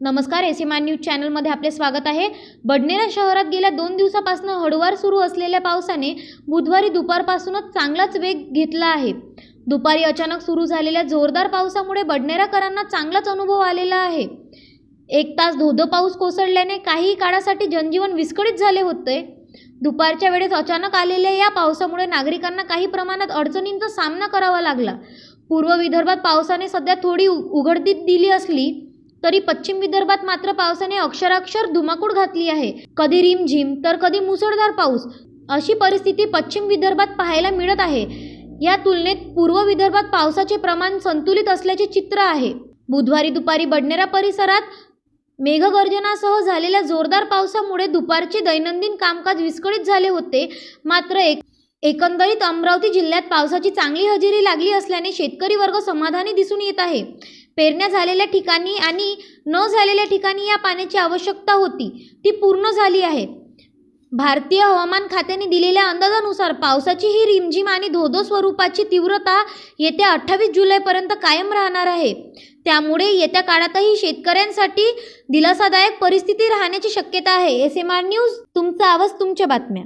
नमस्कार S M I news चॅनलमध्ये आपले स्वागत आहे. बडनेरा शहरात गेल्या दोन दिवसापासून हळूवार सुरू असलेल्या पावसाने बुधवारी दुपारपासूनच चांगलाच वेग घेतला आहे. दुपारी अचानक सुरू झालेल्या जोरदार पावसामुळे बडनेराकरांना चांगलाच अनुभव आलेला आहे. एक तास धोधो पाऊस कोसळल्याने काही काळासाठी जनजीवन विस्कळीत झाले होते. दुपारच्या वेळेस अचानक आलेल्या या पावसामुळे नागरिकांना काही प्रमाणात अडचणींचा सामना करावा लागला. पूर्व विदर्भात पावसाने सध्या थोडी उ- दिली असली तरी पश्चिम विदर्भात मात्र पावसाने अक्षराक्षर धुमाकूळ घातली आहे. कधी रिमझिम तर कधी मुसळधार पाऊस. अशी परिस्थिती पश्चिम विदर्भात पाहायला मिळत आहे. या तुलनेत पूर्व विदर्भात पावसाचे प्रमाण संतुलित असल्याचे चित्र आहे. बुधवारी दुपारी बडनेरा परिसरात मेघगर्जनासह झालेल्या जोरदार पावसामुळे दुपारचे दैनंदिन कामकाज विस्कळीत झाले होते. मात्र एक एकंदरीत अमरावती जिल्ह्यात पावसाची चांगली हजेरी लागली असल्याने शेतकरी वर्ग समाधानी दिसून येत आहे. पेरण्या झालेल्या ठिकाणी आणि न झालेल्या ठिकाणी या पाण्याची आवश्यकता होती. ती पूर्ण झाली आहे. भारतीय हवामान खात्याने दिलेल्या अंदाजानुसार पावसाची ही रिमझिम आणि धोधो स्वरूपाची तीव्रता येत्या अठ्ठावीस जुलैपर्यंत कायम राहणार आहे. त्यामुळे येत्या काळातही शेतकऱ्यांसाठी दिलासादायक परिस्थिती राहण्याची शक्यता आहे. एस एम आर न्यूज तुमचा आवाज तुमच्या बातम्या.